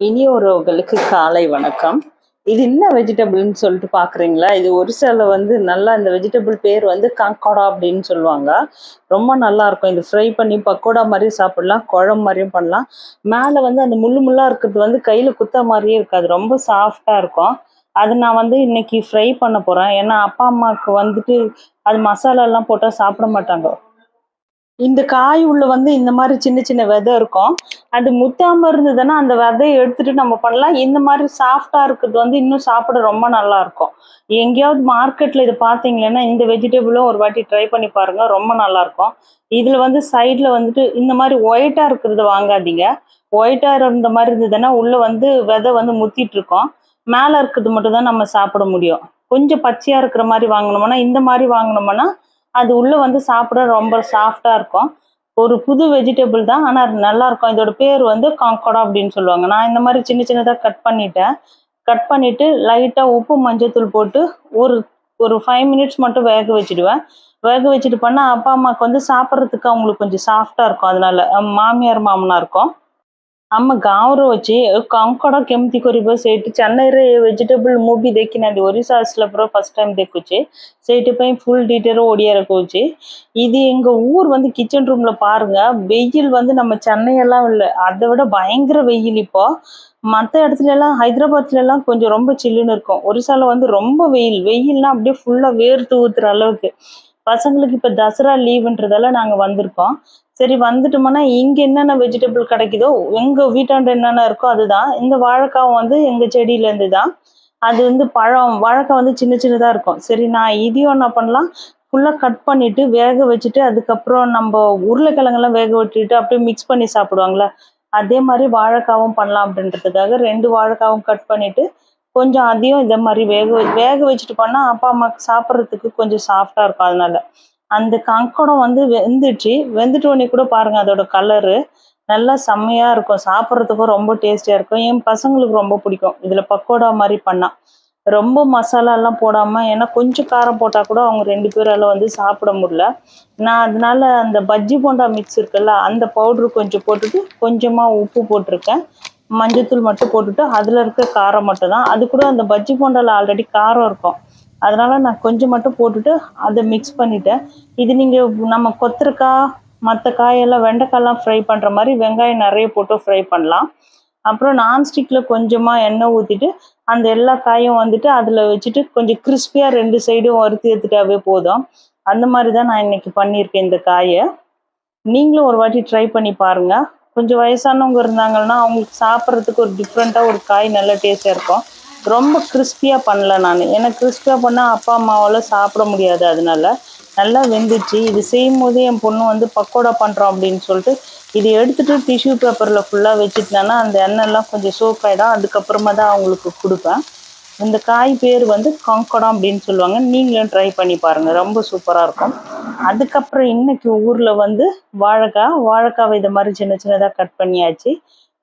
இனி உறவுகளுக்கு காலை வணக்கம். இது என்ன வெஜிடபிள்னு சொல்லிட்டு பார்க்குறீங்களா இது ஒரு சில வந்து நல்லா இந்த வெஜிடபிள் பேர் வந்து காங்கோடா அப்படின்னு சொல்லுவாங்க. ரொம்ப நல்லா இருக்கும். இது ஃப்ரை பண்ணி பக்கோடா மாதிரி சாப்பிடலாம் குழம்பு மாதிரியும் பண்ணலாம். மேலே வந்து அந்த முள்ளு முள்ளாக இருக்கிறது வந்து கையில் குத்த மாதிரியே இருக்காது. ரொம்ப சாஃப்டாக இருக்கும். அது நான் வந்து இன்னைக்கு ஃப்ரை பண்ண போகிறேன் ஏன்னா அப்பா அம்மாவுக்கு வந்துட்டு அது மசாலாலாம் போட்டால் சாப்பிட மாட்டாங்க. இந்த காய் உள்ள வந்து இந்த மாதிரி சின்ன சின்ன விதை இருக்கும். அது முத்தாம இருந்ததுன்னா அந்த விதையை எடுத்துட்டு நம்ம பண்ணலாம். இந்த மாதிரி சாஃப்டா இருக்கிறது வந்து இன்னும் சாப்பிட ரொம்ப நல்லா இருக்கும். எங்கேயாவது மார்க்கெட்ல இது பார்த்தீங்கன்னா இந்த வெஜிடபிளும் ஒரு வாட்டி ட்ரை பண்ணி பாருங்க ரொம்ப நல்லா இருக்கும். இதுல வந்து சைட்ல வந்துட்டு இந்த மாதிரி ஒயிட்டா இருக்கிறத வாங்காதீங்க. ஒயிட்டா இருந்த மாதிரி இருந்ததுன்னா உள்ள வந்து விதை வந்து முத்திட்டு இருக்கும். மேல இருக்கிறது மட்டும் தான் நம்ம சாப்பிட முடியும். கொஞ்சம் பச்சையா இருக்கிற மாதிரி வாங்கினோம்னா இந்த மாதிரி வாங்கினோம்னா அது உள்ளே வந்து சாப்பிட ரொம்ப சாஃப்டாக இருக்கும். ஒரு புது வெஜிடபிள் தான் ஆனால் நல்லாயிருக்கும் நல்லா இருக்கும். இதோட பேர் வந்து காங்கோடா அப்படின்னு சொல்லுவாங்க. நான் இந்த மாதிரி சின்ன சின்னதாக கட் பண்ணிட்டேன். கட் பண்ணிவிட்டு லைட்டாக உப்பு மஞ்சத்தூள் போட்டு ஒரு ஒரு ஃபைவ் மினிட்ஸ் மட்டும் வேக வச்சுடுவேன். வேக வச்சுட்டு பண்ணால் அப்பா அம்மாவுக்கு வந்து சாப்பிட்றதுக்கு அவங்களுக்கு கொஞ்சம் சாஃப்டாக இருக்கும். அதனால மாமியார் மாமியார் மாமனாருக்கும் ଆମ ଗାଁରୁ ଅଛି କଙ୍କଡ଼ କେମିତି କରିବ ସେଇଠି ଚେନ୍ନାଇରେ ଭେଜିଟେବୁଲ୍ ମୁଭି ଦେଖିନାହାନ୍ତି ଓଡ଼ିଶା ଆସିଲା ପରେ ଫାର୍ଷ୍ଟ ଟାଇମ୍ ଦେଖୁଛି ସେଇଥିପାଇଁ ஃபுல் டீட்டெயில் ஒடியாக கோச்சு இது எங்கள் ஊர் வந்து கிச்சன் ரூமில் பாருங்கள் வெயில் வந்து நம்ம சென்னையெல்லாம் இல்லை அதை விட பயங்கர வெயில் இப்போ மற்ற ஹைதராபாத்ல எல்லாம் கொஞ்சம் ரொம்ப சில்லுன்னு இருக்கும் ஒரிசால வந்து ரொம்ப வெயில் வெயில்னா அப்படியே ஃபுல்லா வேர்த்து ஊற்றுற அளவுக்கு பசங்களுக்கு இப்போ தசரா லீவுன்றதால நாங்கள் வந்திருக்கோம். சரி வந்துட்டோம்னா இங்கே என்னென்ன வெஜிடபிள் கிடைக்குதோ எங்கள் வீட்டாண்ட என்னென்ன இருக்கோ அதுதான். இந்த வாழைக்காவும் வந்து எங்கள் செடியிலேருந்து தான் அது வந்து பழம் வாழைக்காய் வந்து சின்ன சின்னதாக இருக்கும். சரி நான் இதையும் என்ன பண்ணலாம்? ஃபுல்லாக கட் பண்ணிவிட்டு வேக வச்சுட்டு அதுக்கப்புறம் நம்ம உருளைக்கிழங்கெல்லாம் வேக விட்டுட்டு அப்படியே மிக்ஸ் பண்ணி சாப்பிடுவாங்களே அதே மாதிரி வாழைக்காவும் பண்ணலாம் அப்படின்றதுக்காக ரெண்டு வாழைக்காவும் கட் பண்ணிவிட்டு கொஞ்சம் அதையும் இதை மாதிரி வேக வேக வச்சுட்டு பண்ணால் அப்பா அம்மாவுக்கு சாப்பிட்றதுக்கு கொஞ்சம் சாஃப்டாக இருக்கும் அதனால. அந்த கங்கடம் வந்து வெந்துச்சு வெந்துட்டு உடனே கூட பாருங்க அதோட கலரு நல்லா செம்மையா இருக்கும். சாப்பிட்றதுக்கும் ரொம்ப டேஸ்டியா இருக்கும். என் பசங்களுக்கு ரொம்ப பிடிக்கும். இதுல பக்கோடா மாதிரி பண்ணா. ரொம்ப மசாலா எல்லாம் போடாம ஏன்னா கொஞ்சம் காரம் போட்டா கூட அவங்க ரெண்டு பேரால வந்து சாப்பிட முடியல. நான் அதனால அந்த பஜ்ஜி போண்டா மிக்ஸ் இருக்குல்ல அந்த பவுடர் கொஞ்சம் போட்டுட்டு கொஞ்சமா உப்பு போட்டிருக்கேன். மஞ்சத்தூள் மட்டும் போட்டுட்டு அதுல இருக்க காரம் மட்டும் தான் அது கூட அந்த பஜ்ஜி போண்டால ஆல்ரெடி காரம் இருக்கும். அதனால நான் கொஞ்சம் மட்டும் போட்டுட்டு அதை மிக்ஸ் பண்ணிட்டேன். இது நீங்க நம்ம கொத்தரக்காய் மற்ற காயெல்லாம் வெண்டைக்காயெல்லாம் ஃப்ரை பண்ற மாதிரி வெங்காயம் நிறைய போட்டு ஃப்ரை பண்ணலாம். அப்புறம் நான்ஸ்டிக்ல கொஞ்சமா எண்ணெய் ஊத்திட்டு அந்த எல்லா காயும் வந்துட்டு அதுல வச்சுட்டு கொஞ்சம் கிறிஸ்பியா ரெண்டு சைடும் வறுத்து எடுத்துட்டாவே போதும். அந்த மாதிரி தான் நான் இன்னைக்கு பண்ணியிருக்கேன் இந்த காயை. நீங்களும் ஒரு வாட்டி ட்ரை பண்ணி பாருங்க. கொஞ்சம் வயசானவங்க இருந்தாங்கன்னா அவங்களுக்கு சாப்பிட்றதுக்கு ஒரு டிஃப்ரெண்ட்டாக ஒரு காய் நல்ல டேஸ்ட்டாக இருக்கும். ரொம்ப கிறிஸ்பியாக பண்ணல நான். ஏன்னா கிறிஸ்பியாக பண்ணால் அப்பா அம்மாவால் சாப்பிட முடியாது அதனால. நல்லா வெந்துச்சு. இது செய்யும் போது என் பொண்ணு வந்து பக்கோடா பண்ணுறோம் அப்படின்னு சொல்லிட்டு இது எடுத்துகிட்டு டிஷ்யூ பேப்பரில் ஃபுல்லாக வச்சுட்டேன்னா அந்த எண்ணெய்லாம் கொஞ்சம் சோப் ஆகிடும் அதுக்கப்புறமா தான் அவங்களுக்கு கொடுப்பேன். இந்த காய் பேர் வந்து காங்கடம் அப்படின்னு சொல்லுவாங்க. நீங்களும் ட்ரை பண்ணி பாருங்க. ரொம்ப சூப்பராக இருக்கும். அதுக்கப்புறம் இன்னைக்கு ஊரில் வந்து வாழைக்காய் வாழைக்காவை இதை மாதிரி சின்ன சின்னதாக கட் பண்ணியாச்சு.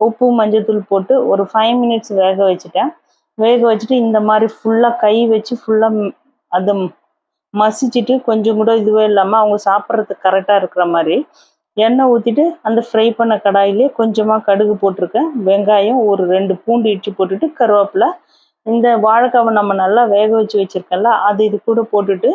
உப்பு மஞ்சத்தூள் போட்டு ஒரு ஃபைவ் மினிட்ஸ் வேக வச்சுட்டேன். வேக வச்சுட்டு இந்த மாதிரி ஃபுல்லாக கை வச்சு ஃபுல்லாக அது மசிச்சுட்டு கொஞ்சம் கூட இதுவே இல்லாமல் அவங்க சாப்பிட்றதுக்கு கரெக்டாக இருக்கிற மாதிரி எண்ணெய் ஊற்றிட்டு அந்த ஃப்ரை பண்ண கடாயிலே கொஞ்சமாக கடுகு போட்டிருக்கேன். வெங்காயம் ஒரு ரெண்டு பூண்டு இடிச்சு போட்டுட்டு கருவேப்பிலை இந்த வாழைக்காவை நம்ம நல்லா வேக வச்சு வச்சிருக்கோம்ல அது இது கூட போட்டுட்டு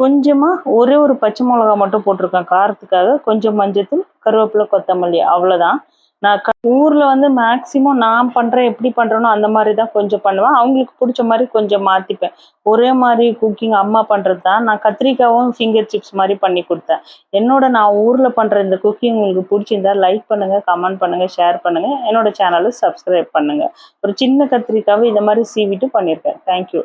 கொஞ்சமாக ஒரே ஒரு பச்சை மிளகா மட்டும் போட்டிருக்கேன் காரத்துக்காக கொஞ்சம் மஞ்சத்தூள் கருவேப்பிலை கொத்தமல்லி அவ்வளோதான் நான் க ஊரில் வந்து மேக்ஸிமம் நான் பண்ணுறேன் எப்படி பண்ணுறேனோ அந்த மாதிரி தான் கொஞ்சம் பண்ணுவேன். அவங்களுக்கு பிடிச்ச மாதிரி கொஞ்சம் மாற்றிப்பேன் ஒரே மாதிரி குக்கிங் அம்மா பண்ணுறது தான். நான் கத்திரிக்காவும் ஃபிங்கர் சிப்ஸ் மாதிரி பண்ணி கொடுத்தேன். என்னோட நான் ஊரில் பண்ணுற இந்த குக்கிங் உங்களுக்கு பிடிச்சிருந்தா லைக் பண்ணுங்கள் கமெண்ட் பண்ணுங்கள் ஷேர் பண்ணுங்கள் என்னோட சேனலை சப்ஸ்கிரைப் பண்ணுங்கள் ஒரு சின்ன கத்திரிக்காவை இந்த மாதிரி சீவிட்டு பண்ணியிருக்கேன் தேங்க்யூ